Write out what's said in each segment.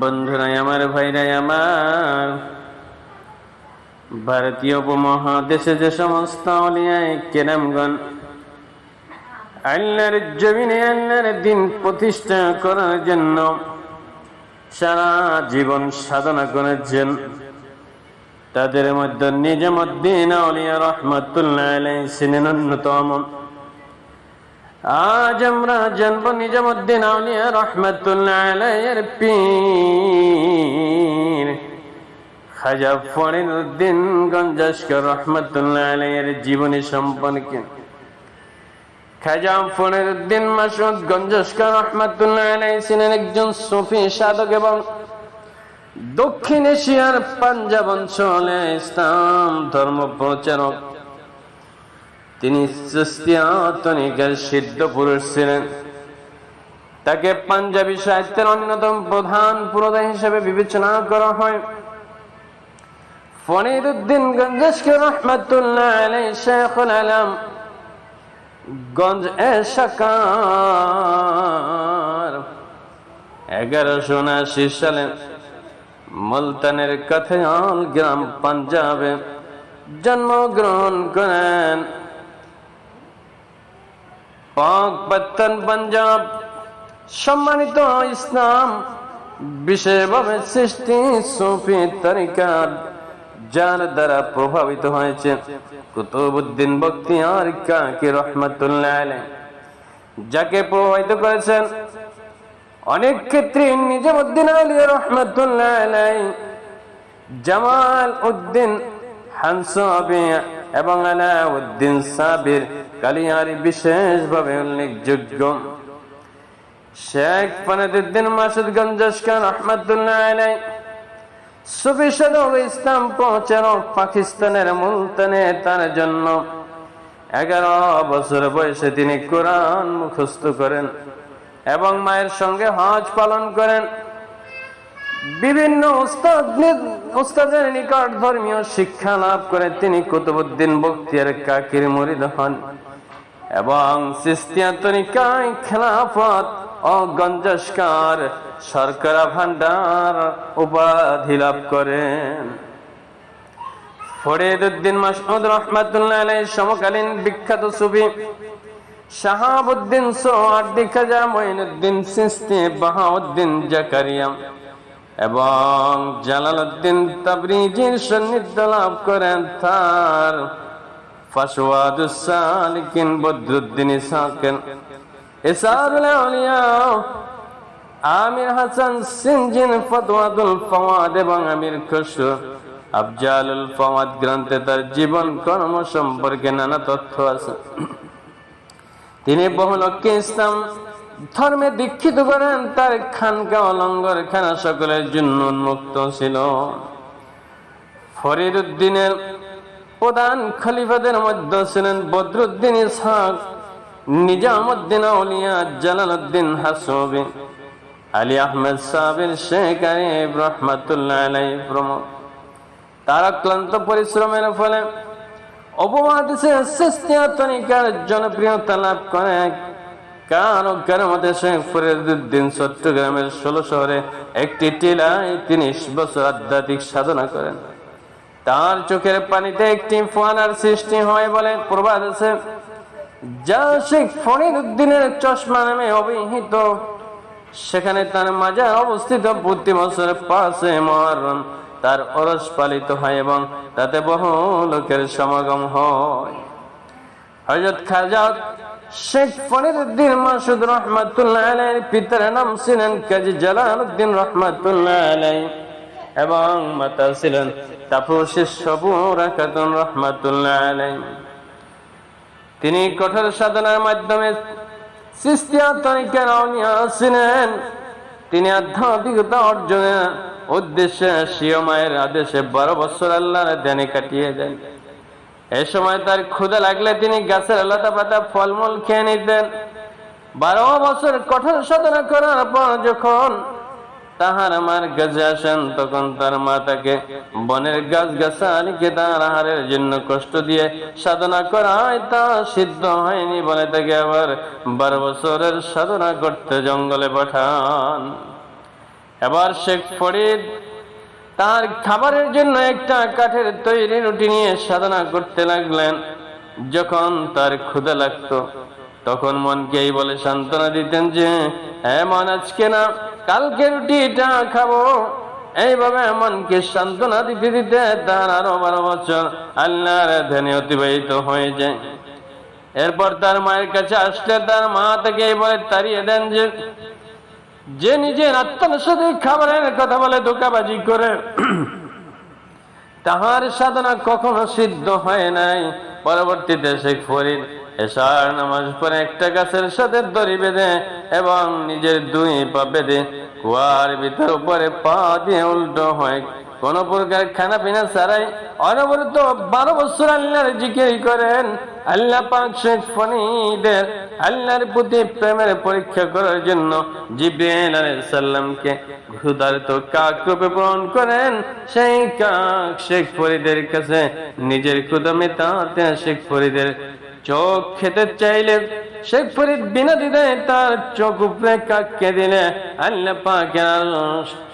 বন্ধুরাই আমার ভাইরাই আমার। ভারতীয় উপমহাদেশে যে সমস্ত অলিয়ায় কেরামগণ আল্লাহর জমিনে আল্লাহর দিন প্রতিষ্ঠা করার জন্য সারা জীবন সাধনা করেছেন। তাদের মধ্যে নিজামুদ্দিন আলিয়া রহমতুল্লাহ ছিলেন অন্যতম। আজ আমরা জানব নিজামুদ্দিন আউলিয়া রহমতুল্লাহ আলাইয়ের পীর। খাজা ফরিদুদ্দিন গঞ্জাস্কর রহমতুল্লাহ আলাইয়ের জীবনী সম্পর্কে। খাজা ফরিদুদ্দিন মাসুদ গঞ্জাস্কর রহমতুল্লাহ আলাই ছিলেন একজন সুফি সাধক এবং দক্ষিণ এশিয়ার পাঞ্জাব অঞ্চলে ইসলাম ধর্ম প্রচারক। তিনি তনিকার সিদ্ধ পুরুষ ছিলেন। তাকে পাঞ্জাবি সাহিত্যের অন্যতম প্রধান পুরোদা হিসেবে বিবেচনা করা হয়। গঞ্জেশকে শেখুল গঞ্জ এ সালে মুলতানের কাথেয়াল গ্রাম পাঞ্জাবে জন্মগ্রহণ করেন। পাক পাঞ্জাব। সম্মানিত ইসলাম, বিশেষভাবে সৃষ্টি সুফি তরিকার, যার দ্বারা প্রভাবিত হয়েছে কুতুবুদ্দিন বক্তিয়ার কাকি রহমতুল্লাহ যাকে প্রভাবিত করেছেন অনেক ক্ষেত্রে নিজামুদ্দিন আলী রহমতুল্লাহ জামাল উদ্দিন হানসাবি এবং আলাউদ্দিন সাবির কালিয়ারি বিশেষভাবে উল্লেখযোগ্য। শেখ ফনাদুদ্দিন মাসুদ গঞ্জস্কান রহমতুল্লাহ আলাই সুবিশাল ইসলাম প্রচারক পাকিস্তানের মুলতানে তার জন্য। এগারো বছর বয়সে তিনি কোরআন মুখস্থ করেন এবং মায়ের সঙ্গে হজ পালন করেন। বিভিন্ন উস্তাদের নিকট ধর্মীয় শিক্ষা লাভ করে তিনি কুতুবুদ্দিন বক্তিয়ার কাকির মরিদ হন। এবং খেলাফত ও গঞ্জস্কার ভান্ডার উপাধি লাভ করেন। ফরিদুদ্দিন মাসুদ রহমাতুল্লাহ সমকালীন বিখ্যাত সুফি শাহাবুদ্দিন সোয়ার্দি সিস্তি বাহাউদ্দিন জাকারিয়া। এবং জালালউদ্দিন তাবরিজির সান্নিধ্য লাভ করেন তার। ফাসওয়াদুসালিকিন বদরুদ্দিন ইসাকেন ইসারুল আউলিয়া, আমির হাসান সিনজিন ফতওয়াদুল ফওয়াদ এবং আমির খুশু আফজালুল ফওয়াদ গ্রন্থে তার জীবন কর্ম সম্পর্কে নানা তথ্য আছে। তিনি বহু লোককে ইসলাম ধর্মে দীক্ষিত করেন, তার খানকা অলঙ্গর খানা সকলের জন্য উন্মুক্ত ছিল। ফরিদ উদ্দিনের প্রধান খলিফাদের মধ্যে ছিলেন বদরুদ্দিন ইসহাক, নিজামুদ্দিন আউলিয়া, জালালউদ্দিন হাসবি আলী আহমেদ সাবির শেখ রহমাতুল্লাহ আলাই প্রমুখ। তার ক্লান্ত পরিশ্রমের ফলে তরিকার জনপ্রিয়তা লাভ করে। চট্টগ্রামের ষোলো শহরে একটি টিলায় বছর আধ্যাত্মিক সাধনা করেন। তার চোখের পানিতে একটি ফোয়ানার সৃষ্টি হয় বলে প্রবাদ আছে। যা শেখ ফরিদুদ্দিনের চশমা নামে অভিহিত। সেখানে তার মাজার অবস্থিত প্রতি বছরের পাশে মহরম তার অরস পালিত হয় এবং তাতে বহু লোকের সমাগম হয়। হজরত খাজাত শেখ মাসুদ পিতার নাম ছিলেন কাজী এবং মাতা ছিলেন তিনি কঠোর সাধনার মাধ্যমে তিনি আধ্যাত্মিকতা অর্জনের উদ্দেশ্যে শিও মায়ের আদেশে বারো বছর আল্লাহর ধ্যানে কাটিয়ে দেন। এ সময় তার ক্ষুদা লাগলে তিনি গাছের লতা পাতা ফলমূল খেয়ে নিতেন। বারো বছর কঠোর সাধনা করার পর যখন তাহার আমার গাছে আসেন, তখন তার মা তাকে বনের গাছ গাছালিকে তার আহারের জন্য কষ্ট দিয়ে সাধনা করায়, তা সিদ্ধ হয়নি বলে তাকে আবার বারো বছরের সাধনা করতে জঙ্গলে পাঠান। এবার শেখ ফরিদ তার খাবারের জন্য একটা কাঠের তৈরি রুটি নিয়ে সাধনা করতে লাগলেন। যখন তার ক্ষুদা লাগতো, তখন মনকে এই বলে সান্ত্বনা দিতেন যে হ্যাঁ মন আজকে না, কালকে রুটিটা খাব। এইভাবে মনকে সান্ত্বনা দিতে দিতে তার আরও বারো বছর আল্লাহর ধ্যানে অতিবাহিত হয়ে যায়। এরপর তার মায়ের কাছে আসলে তার মা তাকে বলে তাড়িয়ে দেন যে যে নিজের আত্মার খাবারের কথা বলে ধোকাবাজি করে, তাহার সাধনা কখনো সিদ্ধ হয় নাই। পরবর্তীতে শেখ ফরিদ এসার নামাজ পরে একটা গাছের সাথে দড়ি বেঁধে এবং নিজের দুই পা বেঁধে কুয়ার ভিতর উপরে পা দিয়ে উল্টো হয়। কোন প্রকার খানা পিনা ছাড়াই অনবরত বারো বছর আল্লাহর জিকির করেন। আল্লাহ পাক শেখ ফনিদের আল্লাহর প্রতি প্রেমের পরীক্ষা করার জন্য জিব্রাইল আলাইহিস সালামকে ক্ষুধার্ত কাক রূপে প্রেরণ করেন। সেই কাক শেখ ফরিদের কাছে নিজের কুদমে মেটাতে শেখ ফরিদের চোখ খেতে চাইলে শেখ ফরিদ বিনা দিদে তার চোখ উপরে কাককে দিলে আল্লাহ পাক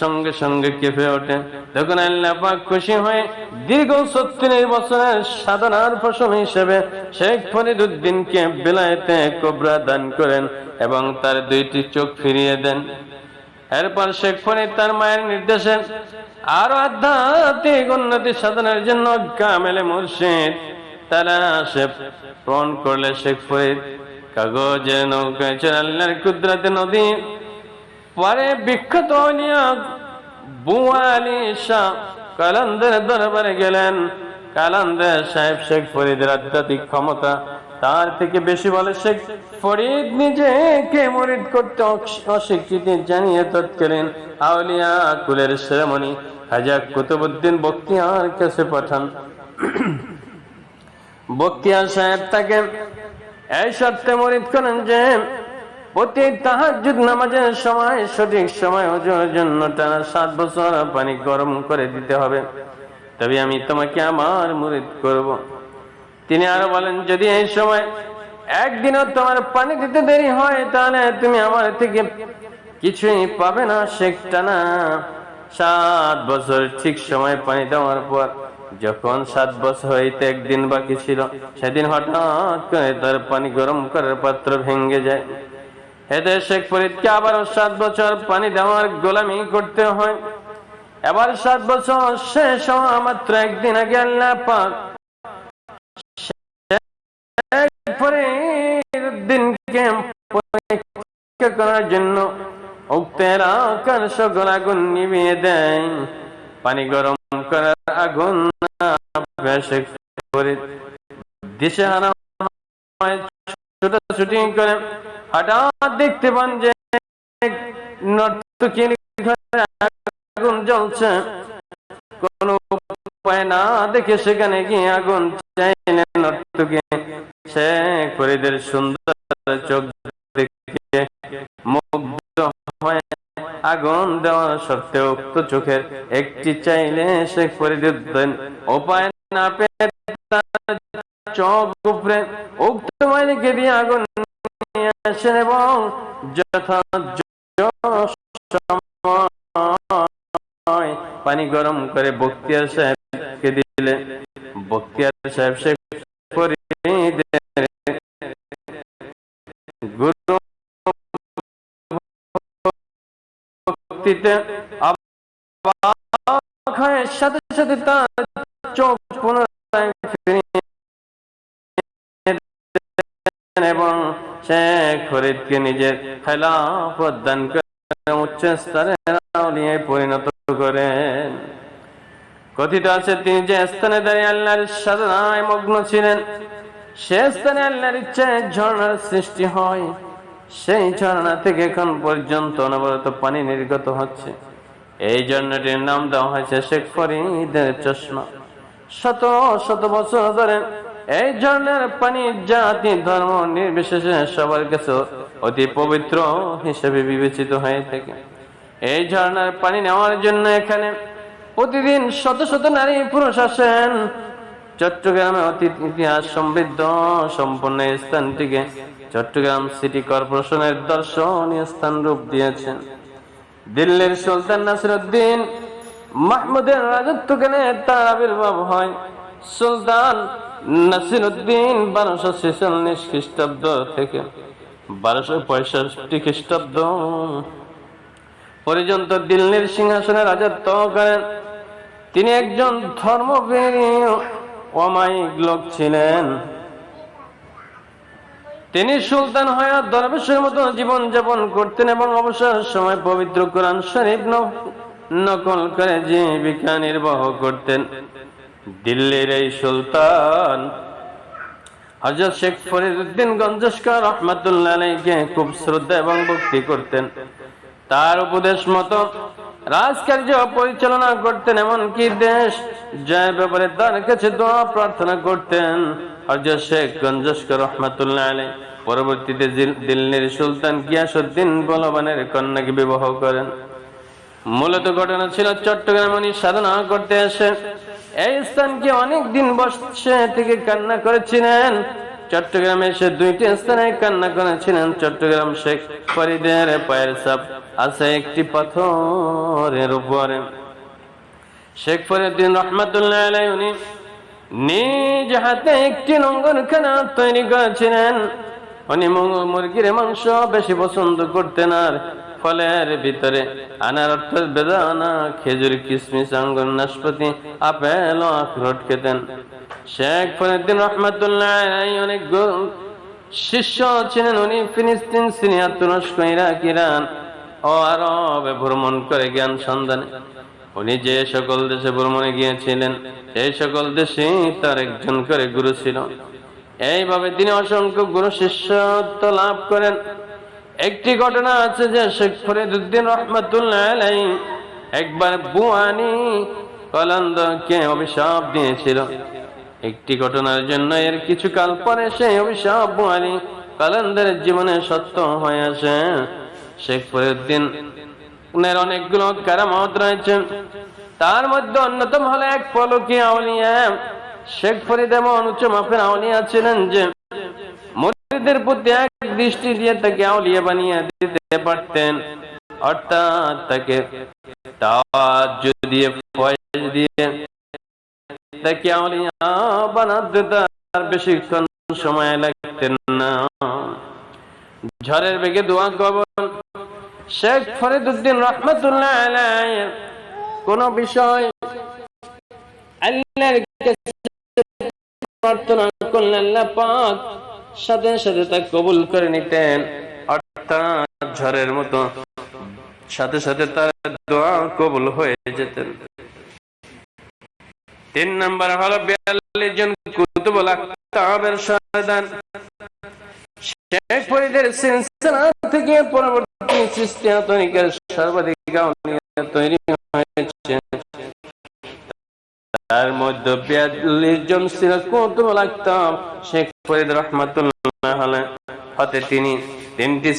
সঙ্গে সঙ্গে কেঁপে ওঠে। তখন আল্লাহ পাক খুশি হয়ে দীর্ঘ সত্তরের বছরের সাধনার ফসল হিসেবে শেখ ফরিদ উদ্দিনকে বেলায়েতে কোবরা দান করেন এবং তার দুইটি চোখ ফিরিয়ে দেন। এরপর শেখ ফরিদ তার মায়ের নির্দেশে আরও আধ্যাত্মিক উন্নতি সাধনের জন্য কামেলে মুর্শিদ তারা সে প্রণ করলে শেখ ফরিদ কাগজে নৌকায় আল্লাহর কুদরতে নদী। পরে বিখ্যাত বুয়ালি শাহ কালান্দের দরবারে গেলেন। কালান্দের সাহেব শেখ ফরিদের আধ্যাত্মিক ক্ষমতা তার থেকে বেশি বলে শেখ ফরিদ নিজেকে মরিদ করতে অস- অস্বীকৃতি জানিয়ে তৎকালীন আউলিয়া কুলের সেরেমনি হাজা কুতুবুদ্দিন বক্তিয়ার কাছে পাঠান। বক্তিয়ার সাহেব তাকে এই সত্যে মরিদ করেন যে, প্রতি তাহাজ্জুদ নামাজের সময়, সঠিক সময় অজুর জন্য টানা সাত বছর পানি গরম করে দিতে হবে। তবে আমি তোমাকে আমার মুরিদ করব। তিনি আরও বলেন, যদি এই সময় একদিনও তোমার পানি দিতে দেরি হয়, তাহলে তুমি আমার থেকে কিছুই পাবে না শেখ টানা সাত বছর ঠিক সময় পানি দেওয়ার পর যখন সাত বছর হইতে একদিন বাকি ছিল, সেদিন হঠাৎ করে তার পানি গরম করার পাত্র ভেঙে যায়। এতে শেখ ফরিদকে আবারও সাত বছর পানি দেওয়ার গোলামি করতে হয়। এবার সাত বছর শেষ হওয়া মাত্র একদিন আগে শেখ পরীক্ষা করার জন্য উক্তের আকার সকল আগুন নিভিয়ে দেয়। পানি গরম আগুন হারা ছোটাছুটি করে হঠাৎ দেখতে পান যে আগুন জ্বলছে। কোন উপায় না দেখে সেখানে গিয়ে আগুন চাইলেন নর্তকী সে ফরিদের সুন্দর চোখ দেখে মুগ্ধ হয়ে আগুন দেওয়ার সত্ত্বেও উক্ত চোখের একটি চাইলে সে ফরিদের দেন। উপায় না পেয়ে উক্ত মালিকে দিয়ে আগুন আসেন এবং যথা পানি গরম করে বক্তিয়ার সাহেবকে দিলে বক্তিয়ার সাহেব শেখ ফরিদের গুরু অবাক সাথে সাথে তার চোখ পুনরায় এবং শেখ ফরিদকে নিজের খেলাফত দান করে উচ্চ আউলিয়ায় পরিণত করেন। কথিত আছে, তিনি যে স্থানে দাঁড়িয়ে আল্লাহর সাধনায় মগ্ন ছিলেন, সে স্থানে আল্লাহর ইচ্ছায় ঝর্ণার সৃষ্টি হয়। সেই ঝর্ণা থেকে এখন পর্যন্ত অনবরত পানি নির্গত হচ্ছে। এই ঝর্ণাটির নাম দেওয়া হয়েছে শেখ ফরিদের চশমা। শত শত বছর ধরে এই ঝর্ণার পানি জাতি ধর্ম নির্বিশেষে সবার কাছে অতি পবিত্র হিসেবে বিবেচিত হয়ে থাকে। এই ঝর্ণার পানি নেওয়ার জন্য এখানে প্রতিদিন শত শত নারী পুরুষ আসেন। চট্টগ্রামে অতীত ইতিহাস সমৃদ্ধ সম্পন্ন স্থানটিকে চট্টগ্রাম সিটি কর্পোরেশনের দর্শনীয় স্থান রূপ দিয়েছেন। দিল্লির সুলতান নাসিরুদ্দিন, মাহমুদের রাজত্বকালে তার আবির্ভাব হয়। সুলতান নাসিরুদ্দিন বারোশো ছেচল্লিশ খ্রিস্টাব্দ থেকে বারোশো পঁয়ষট্টি খ্রিস্টাব্দ পর্যন্ত দিল্লির সিংহাসনে রাজত্ব করেন। তিনি একজন ধর্মপ্রেমী অমায়িক লোক ছিলেন। তিনি সুলতান হয়ে দরবেশের মতো জীবন যাপন করতেন এবং অবসর সময় পবিত্র কোরআন শরীফ নকল করে জীবিকা নির্বাহ করতেন। দিল্লির এই সুলতান হজরত শেখ ফরিদুদ্দিন গঞ্জস্কর রহমতুল্লাহ খুব শ্রদ্ধা এবং ভক্তি করতেন। তার উপদেশ মতো রাজকার্য পরিচালনা করতেন এমনকি দেশ জয় ব্যাপারে তার কাছে দোয়া প্রার্থনা করতেন। হজরত শেখ গঞ্জস্কর রহমতুল্লাহ আলাই পরবর্তীতে দিল্লির সুলতান গিয়াসুদ্দিন বলবানের কন্যাকে বিবাহ করেন। মূলত ঘটনা ছিল চট্টগ্রাম উনি সাধনা করতে এসে এই স্থানকে অনেক দিন বসে থেকে কান্না করেছিলেন। চট্টগ্রামে এসে দুইটি স্থানে কান্না করেছিলেন চট্টগ্রাম শেখ ফরিদের পায়ের সাপ। আছে একটি পাথরের উপরে। শেখ ফরিদ্দিন রহমতুল্লাহ উনি নিজ হাতে একটি লঙ্গনখানা তৈরি করেছিলেন। উনি মুরগির মাংস বেশি পছন্দ করতেন আর ফলের ভিতরে। আনার অর্থাৎ বেদানা, খেজুর, কিশমিশ, আঙ্গুর, নাশপাতি, আপেল আখরোট খেতেন। শেখ ফরিদ্দিন রহমতুল্লাহ অনেক শিষ্য ছিলেন উনি। ফিলিস্তিন, সিরিয়া, তুরস্ক, ইরাক, ইরান ও আরবে ভ্রমণ করে জ্ঞান সন্ধানে। উনি যে সকল দেশে ভ্রমণে গিয়েছিলেন সেই সকল দেশে তার একজন করে গুরু ছিল। এইভাবে তিনি অসংখ্য গুরু শিষ্যত্ব লাভ করেন। একটি ঘটনা আছে যে শেখ ফরিদুদ্দিন রহমতুল্লাহ একবার বুয়ানি কলন্দকে অভিশাপ দিয়েছিল। একটি ঘটনার জন্য এর কিছু কাল পরে সেই অভিশাপ বুয়ানি কালান্দারের জীবনে সত্য হয়ে আসে। শেখ ফরিউদ্দিন এর অনেকগুলো কারামত রয়েছে। তার মধ্যে অন্যতম হলো এক পলকি আউলিয়া। শেখ ফরিদ এমন উচ্চ মাপের আউলিয়া ছিলেন যে মুরিদের প্রতি এক দৃষ্টি দিয়ে তাকে আউলিয়া বানিয়ে দিতে পারতেন। অর্থাৎ তাকে দিয়ে ফয়েজ দিয়ে তাকে আউলিয়া বানাতে তার বেশিক্ষণ সময় লাগতেন না। ঝড়ের বেগে দোয়া কবল। শেখ ফরিদুদ্দিন রহমতুল্লাহ কোন বিষয় আল্লাহর কাছে প্রার্থনা করলেন, আল্লাহ পাক সাথে সাথে তা কবুল করে নিতেন। অর্থাৎ ঝড়ের মতো। সাথে সাথে তার দোয়া কবুল হয়ে যেতেন। তিন নম্বর হলো বিয়াল্লিশ জন কুতুবুল আক্তাবের সন্তান। শেখ ফরিদের সিলসিলা থেকে পরবর্তী সৃষ্টি সর্বাধিক তৈরি হয়েছে। তার মধ্যে বিয়াল্লিশ জন সিরাজ কুতুবুল লাগতাম। শেখ ফরিদ রহমাতুল্লাহ হলে হতে তিনি তিনটি